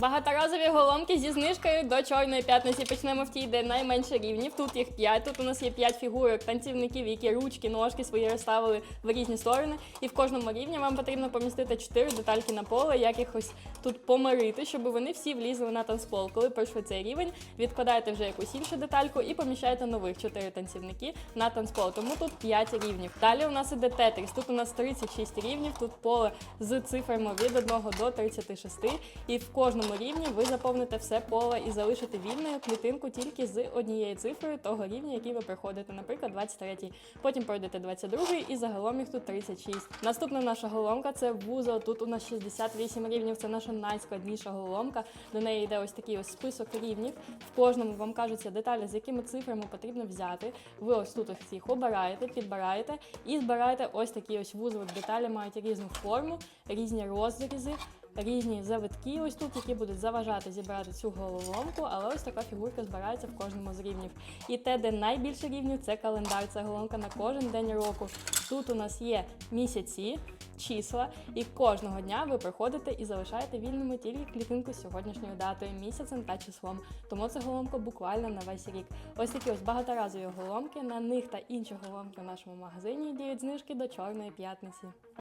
Багаторазові голомки зі знижкою до чорної п'ятниці. Почнемо в тій, де найменше рівнів. Тут їх 5. Тут у нас є 5 фігурок танцівників, які ручки, ножки свої розставили в різні сторони. І в кожному рівні вам потрібно помістити 4 детальки на поле, якихось тут помирити, щоб вони всі влізли на танцпол. Коли пройшли цей рівень, відкладаєте вже якусь іншу детальку і поміщаєте нових 4 танцівники на танцпол. Тому тут 5 рівнів. Далі у нас іде тетріс. Тут у нас 36 рівнів. Тут поле з цифрами від 1 до 36. І в кожному рівні ви заповните все поле і залишите вільною клітинку тільки з однією цифрою того рівня, який ви проходите, наприклад, 23. Потім пройдете 22 і загалом їх тут 36. Наступна наша голомка це вузол. Тут у нас 68 рівнів. Це наша найскладніша голомка. До неї йде ось такий ось список рівнів. В кожному вам кажуться деталі, з якими цифрами потрібно взяти. Ви ось тут ось їх обираєте, підбираєте і збираєте ось такі ось вузли. Деталі мають різну форму, різні розрізи. Різні завитки, ось тут, які будуть заважати зібрати цю головоломку, але ось така фігурка збирається в кожному з рівнів. І те, де найбільше рівнів, це календар. Це головоломка на кожен день року. Тут у нас є місяці, числа, і кожного дня ви приходите і залишаєте вільними тільки клітинку з сьогоднішньою датою, місяцем та числом. Тому це головоломка буквально на весь рік. Ось такі ось багаторазові головоломки. На них та інші головоломки в нашому магазині діють знижки до чорної п'ятниці.